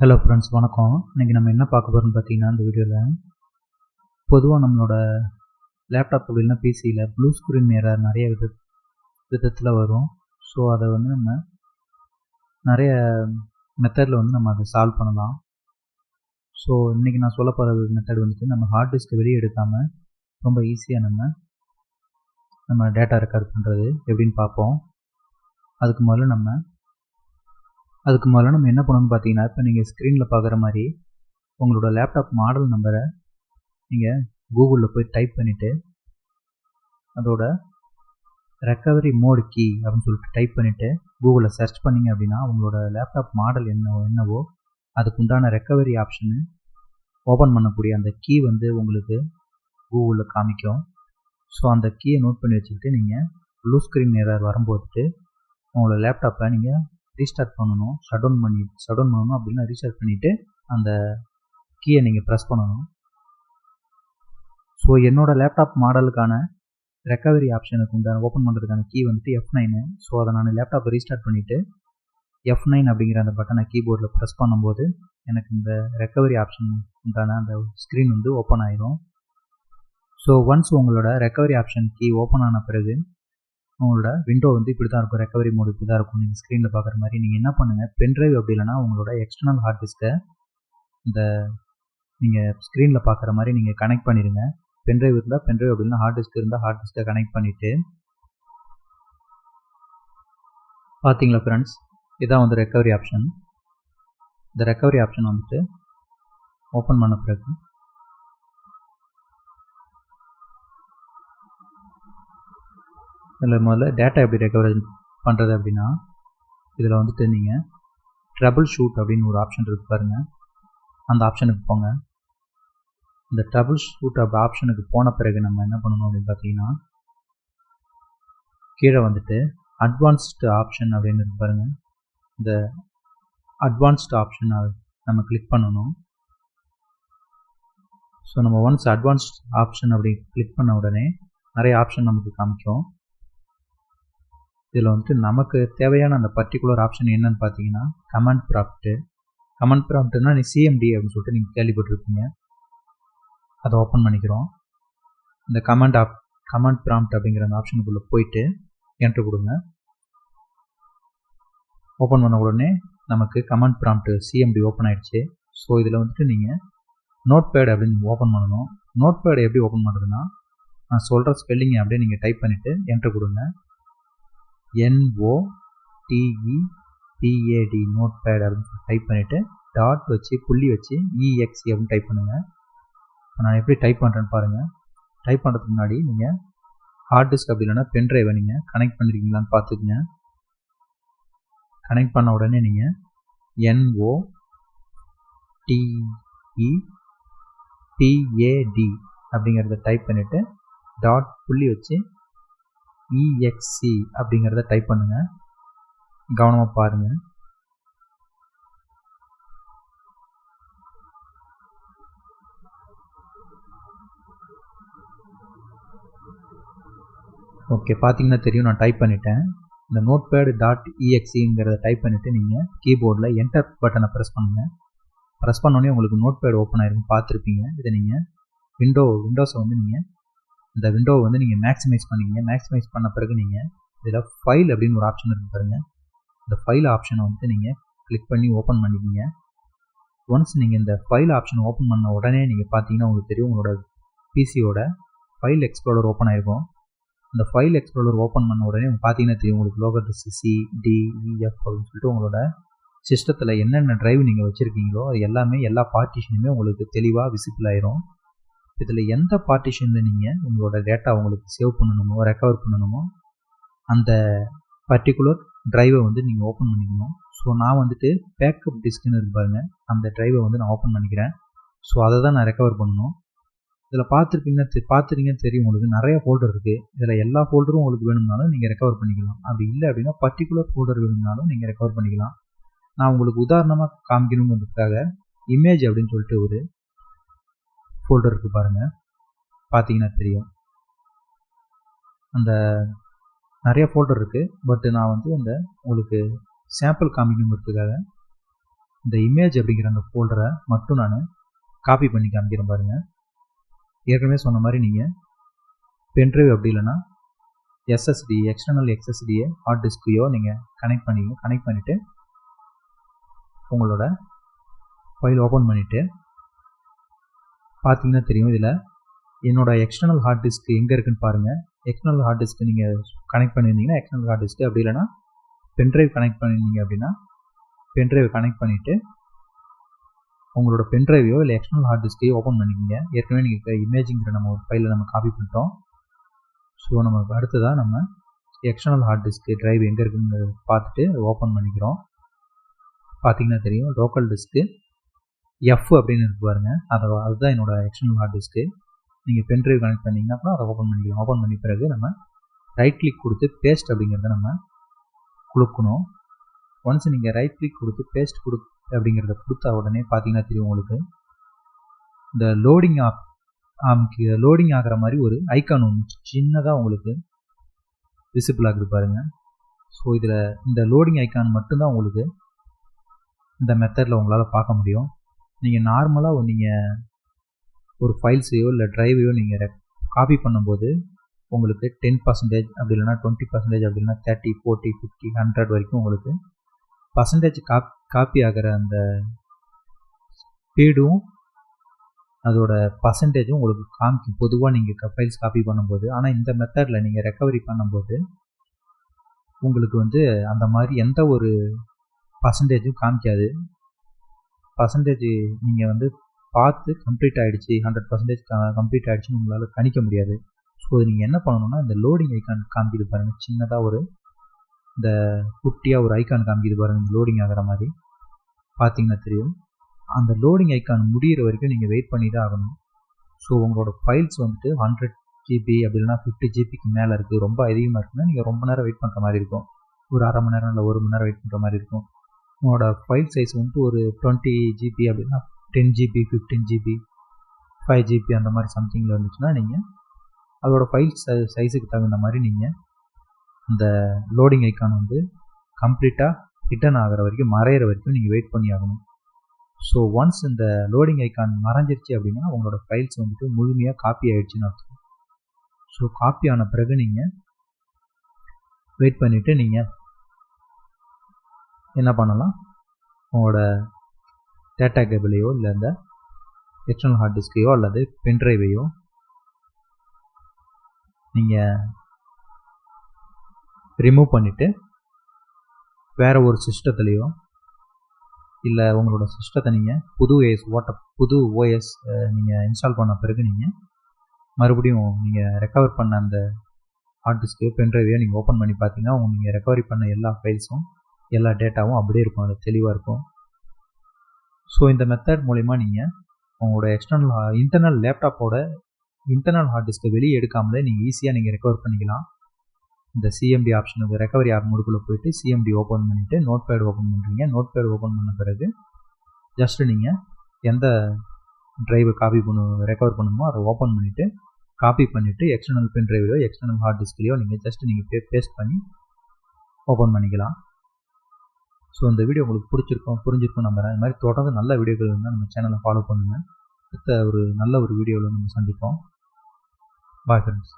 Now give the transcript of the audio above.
Hello friends வணக்கம். இன்றைக்கி நம்ம என்ன பார்க்க போகிறோம்னு பார்த்தீங்கன்னா இந்த வீடியோவில் பொதுவாக நம்மளோட லேப்டாப் இல்லைன்னா பிசியில் ப்ளூ ஸ்க்ரீன் நேராக நிறைய வித விதத்தில் வரும். ஸோ அதை வந்து நம்ம நிறைய மெத்தடில் வந்து நம்ம அதை சால்வ் பண்ணலாம். ஸோ இன்றைக்கி நான் சொல்ல போகிற மெத்தட் வந்துட்டு நம்ம ஹார்ட் டிஸ்க்கை வெளியே எடுக்காமல் ரொம்ப ஈஸியாக நம்ம நம்ம டேட்டா ரெக்கார்ட் பண்ணுறது எப்படின்னு பார்ப்போம். அதுக்கு முதல்ல நம்ம அதுக்கு முதல்ல நம்ம என்ன பண்ணணும்னு பார்த்தீங்கன்னா இப்போ நீங்கள் ஸ்க்ரீனில் பார்க்குற மாதிரி உங்களோட லேப்டாப் மாடல் நம்பரை நீங்கள் கூகுளில் போய் டைப் பண்ணிவிட்டு அதோட ரெக்கவரி மோடு கீ அப்படின்னு சொல்லிட்டு டைப் பண்ணிவிட்டு கூகுளில் சர்ச் பண்ணிங்க அப்படின்னா உங்களோட லேப்டாப் மாடல் என்ன என்னவோ அதுக்கு உண்டான ரெக்கவரி ஆப்ஷனு ஓப்பன் பண்ணக்கூடிய அந்த கீ வந்து உங்களுக்கு கூகுளில் காமிக்கும். ஸோ அந்த கீயை நோட் பண்ணி வச்சுக்கிட்டு நீங்கள் ப்ளூ ஸ்க்ரீன் எரர் வரும்போது உங்களோட லேப்டாப்பை நீங்கள் ரீஸ்டார்ட் பண்ணணும் ஷட் டவுன் பண்ணி ஷட் டவுன் பண்ணணும் அப்படின்னா ரீஸ்டார்ட் பண்ணிவிட்டு அந்த கீயை நீங்கள் ப்ரெஸ் பண்ணணும். ஸோ என்னோடய லேப்டாப் மாடலுக்கான ரெக்கவரி ஆப்ஷனுக்கு உண்டான ஓப்பன் பண்ணுறதுக்கான கீ வந்துட்டு எஃப் நைனு ஸோ அதை நான் லேப்டாப்பை ரீஸ்டார்ட் பண்ணிவிட்டு எஃப் நைன் அப்படிங்கிற அந்த பட்டனை கீபோர்டில் ப்ரெஸ் பண்ணும்போது எனக்கு இந்த ரெக்கவரி ஆப்ஷன் உண்டான அந்த ஸ்க்ரீன் வந்து ஓப்பன் ஆயிரும். ஸோ ஒன்ஸ் உங்களோட ரெக்கவரி ஆப்ஷன் கீ ஓப்பன் ஆன பிறகு உங்களோட விண்டோ வந்து இப்படி தான் இருக்கும். ரெக்கவரி மோடு இப்படி தான் இருக்கும் நீங்கள் ஸ்க்ரீனில் பார்க்குற மாதிரி நீங்கள் என்ன பண்ணுங்கள் பென்ட்ரைவ் அப்படி இல்லைனா உங்களோட எக்ஸ்டர்னல் ஹார்ட் டிஸ்க்கை இந்த நீங்கள் ஸ்க்ரீனில் பார்க்குற மாதிரி நீங்கள் கனெக்ட் பண்ணிடுங்க. பென்ட்ரைவ் இருந்தால் பென்ட்ரைவ் அப்படின்னா ஹார்ட் டிஸ்க் இருந்தால் ஹார்ட் டிஸ்க்கை கனெக்ட் பண்ணிவிட்டு பார்த்தீங்களா ஃப்ரெண்ட்ஸ் இதான் வந்து ரெக்கவரி ஆப்ஷன் இந்த ரெக்கவரி ஆப்ஷன் வந்துட்டு ஓப்பன் பண்ண பிறகு இதில் முதல்ல டேட்டா எப்படி ரெக்கவரி பண்ணுறது அப்படின்னா இதில் வந்துட்டு நீங்கள் ட்ரபுள் ஷூட் அப்படின்னு ஒரு ஆப்ஷன் இருக்குது பாருங்கள் அந்த ஆப்ஷனுக்கு போங்க. இந்த ட்ரபுள் ஷூட் அப்படி ஆப்ஷனுக்கு போன பிறகு நம்ம என்ன பண்ணணும் அப்படின்னு பார்த்தீங்கன்னா கீழே வந்துட்டு அட்வான்ஸ்டு ஆப்ஷன் அப்படின்னு இருக்கு பாருங்கள் இந்த அட்வான்ஸ்டு ஆப்ஷன் நம்ம கிளிக் பண்ணணும். ஸோ நம்ம ஒன்ஸ் அட்வான்ஸ்ட் ஆப்ஷன் அப்படி கிளிக் பண்ண உடனே நிறைய ஆப்ஷன் நமக்கு காமிக்கும். இதில் வந்துட்டு நமக்கு தேவையான அந்த பர்டிகுலர் ஆப்ஷன் என்னன்னு பார்த்தீங்கன்னா கமெண்ட் ப்ராப்ட்டு கமெண்ட் ப்ராப்ட்னா நீ சிஎம்டி அப்படின்னு சொல்லிட்டு நீங்கள் கேள்விப்பட்டிருப்பீங்க. அதை ஓப்பன் பண்ணிக்கிறோம். இந்த கமெண்ட் ஆப் கமெண்ட் ப்ராம்ப்ட் அப்படிங்கிற அந்த ஆப்ஷனுக்குள்ளே போயிட்டு என்ட்ரு கொடுங்க. ஓப்பன் பண்ண உடனே நமக்கு கமெண்ட் ப்ராம்ப்ட் சிஎம்டி ஓப்பன் ஆயிடுச்சு. ஸோ இதில் வந்துட்டு நீங்கள் நோட் பேட் அப்படின்னு ஓப்பன் பண்ணணும். நோட் பேட் எப்படி ஓப்பன் பண்ணுறதுன்னா நான் சொல்கிற ஸ்பெல்லிங்கை அப்படியே நீங்கள் டைப் பண்ணிவிட்டு என்ட்ரு கொடுங்க. என்ஓடிஇபிஏடி நோட் பேட் அப்படின்னு டைப் பண்ணிவிட்டு டாட் வச்சு புள்ளி வச்சு இஎக்ஸி அப்படின்னு டைப் பண்ணுங்கள் இப்போ நான் எப்படி டைப் பண்ணுறேன்னு பாருங்கள் டைப் பண்ணுறதுக்கு முன்னாடி நீங்கள் ஹார்ட் டிஸ்க் அப்படி இல்லைன்னா பென் ட்ரைவை நீங்கள் கனெக்ட் பண்ணிருக்கீங்களான்னு பார்த்துக்குங்க. கனெக்ட் பண்ண உடனே நீங்கள் N O T E P A D அப்படிங்கிறத டைப் பண்ணிவிட்டு டாட் புள்ளி வச்சு இஎக்ஸி அப்படிங்கிறத டைப் பண்ணுங்கள் கவனமாக பாருங்கள் ஓகே பார்த்தீங்கன்னா தெரியும் நான் டைப் பண்ணிட்டேன். இந்த நோட் பேடு டாட் இஎக்ஸிங்கிறத டைப் பண்ணிவிட்டு நீங்கள் கீபோர்டில் என்டர் பட்டனை ப்ரெஸ் பண்ணுங்கள் ப்ரெஸ் பண்ணோடனே உங்களுக்கு நோட் பேட் ஓப்பன் ஆகிருக்கும் பார்த்துருப்பீங்க இதை நீங்கள் விண்டோ விண்டோஸை வந்து நீங்கள் இந்த விண்டோவை வந்து நீங்கள் மேக்ஸிமைஸ் பண்ணிங்க. மேக்ஸிமைஸ் பண்ண பிறகு நீங்கள் இதில் ஃபைல் அப்படின்னு ஒரு ஆப்ஷன் இருக்கு பாருங்கள் இந்த ஃபைல் ஆப்ஷனை வந்து நீங்கள் கிளிக் பண்ணி ஓப்பன் பண்ணிக்கிங்க. ஒன்ஸ் நீங்கள் இந்த ஃபைல் ஆப்ஷன் ஓப்பன் பண்ண உடனே நீங்கள் பார்த்தீங்கன்னா உங்களுக்கு தெரியும் உங்களோட பிசியோட ஃபைல் எக்ஸ்ப்ளோரர் ஓப்பன் ஆயிருக்கும். இந்த ஃபைல் எக்ஸ்ப்ளோரர் ஓப்பன் பண்ண உடனே பார்த்தீங்கன்னா தெரியும் உங்களுக்கு லோகர் சி டிஇஎஃப் அப்படின்னு சொல்லிட்டு உங்களோட சிஸ்டத்தில் என்னென்ன ட்ரைவ் நீங்கள் வச்சுருக்கீங்களோ அது எல்லாமே எல்லா பார்ட்டிஷனுமே உங்களுக்கு தெளிவாக விசிபிள் ஆயிரும். இதில் எந்த பார்ட்டிஷனில் நீங்கள் உங்களோட டேட்டா உங்களுக்கு சேவ் பண்ணணுமோ ரெக்கவர் பண்ணணுமோ அந்த பர்டிகுலர் ட்ரைவை வந்து நீங்கள் ஓப்பன் பண்ணிக்கணும். ஸோ நான் வந்துட்டு பேக்கப் டிஸ்க்னு இருக்கு அந்த ட்ரைவை வந்து நான் ஓப்பன் பண்ணிக்கிறேன். ஸோ அதை தான் நான் ரெக்கவர் பண்ணணும். இதில் பார்த்துருப்பீங்கன்னா பார்த்துருக்கீங்கன்னு தெரியும் உங்களுக்கு. நிறைய ஃபோல்டர் இருக்குது இதில் எல்லா ஃபோல்டரும் உங்களுக்கு வேணும்னாலும் நீங்கள் ரெக்கவர் பண்ணிக்கலாம். அப்படி இல்லை அப்படின்னா பர்டிகுலர் ஃபோல்டர் வேணும்னாலும் நீங்கள் ரெக்கவர் பண்ணிக்கலாம். நான் உங்களுக்கு உதாரணமாக காமிக்கணுங்கிறதுக்காக இமேஜ் அப்படின்னு சொல்லிட்டு ஒரு ஃபோல்டர் இருக்குது பாருங்கள் பார்த்தீங்கன்னா தெரியும். அந்த நிறைய ஃபோல்டர் இருக்குது பட் நான் வந்து அந்த உங்களுக்கு சாம்பிள் காமிக்கணுங்கிறதுக்காக இந்த இமேஜ் அப்படிங்கிற அந்த ஃபோல்டரை மட்டும் நான் காப்பி பண்ணி காமிக்கிறேன் பாருங்கள் ஏற்கனவே சொன்ன மாதிரி நீங்கள் பென்ட்ரைவ் அப்படி இல்லைன்னா எஸ்எஸ்டி எக்ஸ்டர்னல் எக்ஸ்எஸ்டியை ஹார்ட் டிஸ்கையோ நீங்கள் கனெக்ட் பண்ணி கனெக்ட் பண்ணிவிட்டு உங்களோட ஃபைல் ஓப்பன் பண்ணிவிட்டு பார்த்தீங்கன்னா தெரியும் இதில். என்னோட எக்ஸ்டர்னல் ஹார்ட் டிஸ்க் எங்கே இருக்குன்னு பாருங்கள் எக்ஸ்டர்னல் ஹார்ட் டிஸ்க் நீங்கள் கனெக்ட் பண்ணியிருந்தீங்கன்னா எக்ஸ்டர்னல் ஹார்ட் டிஸ்க் அப்படி இல்லைன்னா பென்ட்ரைவ் கனெக்ட் பண்ணியிருந்தீங்க அப்படின்னா பென்ட்ரைவ் கனெக்ட் பண்ணிவிட்டு உங்களோட பென்ட்ரைவையோ இல்லை எக்ஸ்டர்னல் ஹார்ட் டிஸ்கையோ ஓப்பன் பண்ணிக்கோங்க. ஏற்கனவே நீங்கள் இமேஜிங்கிற நம்ம ஒரு ஃபைலில் நம்ம காப்பி பண்ணிட்டோம். ஸோ நம்ம அடுத்ததாக நம்ம எக்ஸ்டர்னல் ஹார்ட் டிஸ்க்கு ட்ரைவ் எங்கே இருக்குன்னு பார்த்துட்டு ஓப்பன் பண்ணிக்கிறோம். பார்த்தீங்கன்னா தெரியும். லோக்கல் டிஸ்க்கு எஃப் அப்படின்னு இருக்கு பாருங்க. அதை அதுதான் என்னோட எக்ஸ்டர்னல் ஹார்ட் டிஸ்க்கு நீங்கள் பென்ட்ரைவ் கனெக்ட் பண்ணிங்கன்னா அப்புறம் அதை ஓப்பன் பண்ணிக்கலாம் ஓப்பன் பண்ணி பிறகு நம்ம ரைட் கிளிக் கொடுத்து பேஸ்ட் அப்படிங்கிறத நம்ம கொடுக்கணும் ஒன்ஸ் நீங்கள் ரைட் கிளிக் கொடுத்து பேஸ்ட் கொடு அப்படிங்கிறத கொடுத்தா உடனே பார்த்தீங்கன்னா தெரியும் உங்களுக்கு. இந்த லோடிங் ஆப் லோடிங் ஆகிற மாதிரி ஒரு ஐக்கான் ஒன்று சின்னதாக உங்களுக்கு விசிபிள் ஆகுது பாருங்கள் ஸோ இதில் இந்த லோடிங் ஐக்கான் மட்டும்தான் உங்களுக்கு இந்த மெத்தடில் உங்களால் பார்க்க முடியும். நீங்கள் நார்மலாக நீங்கள் ஒரு ஃபைல்ஸையோ இல்லை ட்ரைவையோ நீங்கள் காப்பி பண்ணும்போது உங்களுக்கு டென் பர்சன்டேஜ் அப்படி இல்லைனா டுவெண்ட்டி பர்சன்டேஜ் அப்படி இல்லைனா தேர்ட்டி ஃபோர்ட்டி ஃபிஃப்டி ஹண்ட்ரட் வரைக்கும் உங்களுக்கு பர்சன்டேஜ் காப் காப்பி ஆகிற அந்த ஸ்பீடும் அதோட பர்சன்டேஜும் உங்களுக்கு காமிக்கும். பொதுவாக நீங்கள் ஃபைல்ஸ் காப்பி பண்ணும்போது. ஆனால் இந்த மெத்தடில் நீங்கள் ரெக்கவரி பண்ணும்போது உங்களுக்கு வந்து அந்த மாதிரி எந்த ஒரு பர்சன்டேஜும் காமிக்காது. பர்சன்டேஜ் நீங்கள் வந்து பார்த்து கம்ப்ளீட் ஆகிடுச்சு ஹண்ட்ரட் பர்சன்டேஜ் கம்ப்ளீட் ஆகிடுச்சுன்னு உங்களால் கணிக்க முடியாது. ஸோ நீங்கள் என்ன பண்ணணும்னா இந்த லோடிங் ஐக்கான் காமிக்குது பாருங்கள் சின்னதாக ஒரு இந்த குட்டியாக ஒரு ஐக்கான் காமிக்குது பாருங்கள் லோடிங் ஆகிற மாதிரி. பார்த்தீங்கன்னா தெரியும். அந்த லோடிங் ஐக்கான் முடிகிற வரைக்கும் நீங்கள் வெயிட் பண்ணி தான் ஆகணும். ஸோ உங்களோட ஃபைல்ஸ் வந்துட்டு ஹண்ட்ரட் ஜிபி அப்படி இல்லைனா ஃபிஃப்டி ஜிபிக்கு மேலே இருக்குது ரொம்ப அதிகமாக இருக்குன்னா நீங்கள் ரொம்ப நேரம் வெயிட் பண்ணுற மாதிரி இருக்கும். ஒரு அரை மணி நேரம் இல்லை ஒரு மணி நேரம் வெயிட் பண்ணுற மாதிரி இருக்கும். உங்களோட ஃபைல் சைஸ் வந்துட்டு ஒரு டுவெண்ட்டி ஜிபி அப்படின்னா ten GB fifteen GB five GB அந்த மாதிரி சம்திங்கில் இருந்துச்சுன்னா நீங்கள் அதோட ஃபைல் சைஸுக்கு தகுந்த மாதிரி நீங்கள் இந்த லோடிங் ஐக்கான் வந்து கம்ப்ளீட்டாக ரிட்டர்ன் ஆகிற வரைக்கும் மறையிற வரைக்கும் நீங்கள் வெயிட் பண்ணி ஆகணும். ஸோ ஒன்ஸ் இந்த லோடிங் ஐக்கான் மறைஞ்சிருச்சு அப்படின்னா உங்களோட ஃபைல்ஸ் வந்துட்டு முழுமையாக காப்பி ஆகிடுச்சுன்னு அர்த்தம். ஸோ காப்பி ஆன பிறகு நீங்கள் வெயிட் பண்ணிவிட்டு நீங்கள் என்ன பண்ணலாம்? உங்களோட டேட்டா கேபிளையோ இல்லை இந்த எக்ஸ்டர்னல் ஹார்ட் டிஸ்கையோ அல்லது பென்ட்ரைவையோ நீங்கள் ரிமூவ் பண்ணிவிட்டு வேறு ஒரு சிஸ்டத்துலேயோ இல்லை உங்களோட சிஸ்டத்தை நீங்கள் புது ஓஎஸ் ஓட்ட புது ஓஎஸ் நீங்கள் இன்ஸ்டால் பண்ண பிறகு நீங்கள் மறுபடியும் நீங்கள் ரெக்கவர் பண்ண அந்த ஹார்ட் டிஸ்கையோ பென்ட்ரைவையோ நீங்கள் ஓப்பன் பண்ணி பார்த்தீங்கன்னா உங்கள் நீங்கள் ரெக்கவரி பண்ண எல்லா ஃபைல்ஸும் எல்லா டேட்டாவும் அப்படியே இருக்கும். அது தெளிவாக இருக்கும். ஸோ இந்த மெத்தட் மூலிமா நீங்கள் உங்களோட எக்ஸ்டர்னல் இன்டர்னல் லேப்டாப்போட இன்டர்னல் ஹார்ட் டிஸ்க்கை வெளியே எடுக்காமலே நீங்கள் ஈஸியாக நீங்கள் ரெக்கவர் பண்ணிக்கலாம். இந்த சிஎம்டி ஆப்ஷனுக்கு ரெக்கவரி ஆப் முடுக்குள்ளே போயிட்டு சிஎம்டி ஓப்பன் பண்ணிவிட்டு நோட் பேட் ஓப்பன் பண்ணுறீங்க நோட் பேட் ஓப்பன் பண்ண பிறகு ஜஸ்ட்டு நீங்கள் எந்த ட்ரைவை காப்பி பண்ணு ரெக்கவர் பண்ணுமோ அதை ஓப்பன் பண்ணிவிட்டு காப்பி பண்ணிவிட்டு எக்ஸ்டர்னல் பென் ட்ரைவையோ எக்ஸ்டர்னல் ஹார்ட் டிஸ்க்லையோ நீங்கள் ஜஸ்ட் நீங்கள் பே பேஸ்ட் பண்ணி ஓப்பன் பண்ணிக்கலாம். ஸோ இந்த வீடியோ உங்களுக்கு பிடிச்சிருக்கும் புரிஞ்சிருக்கும் நம்புகிறேன் இது மாதிரி தொடர்ந்து நல்ல வீடியோக்கள் இருந்தால் நம்ம சேனலை ஃபாலோ பண்ணுங்கள் அடுத்த ஒரு நல்ல ஒரு வீடியோவில் நம்ம சந்திப்போம். Bye friends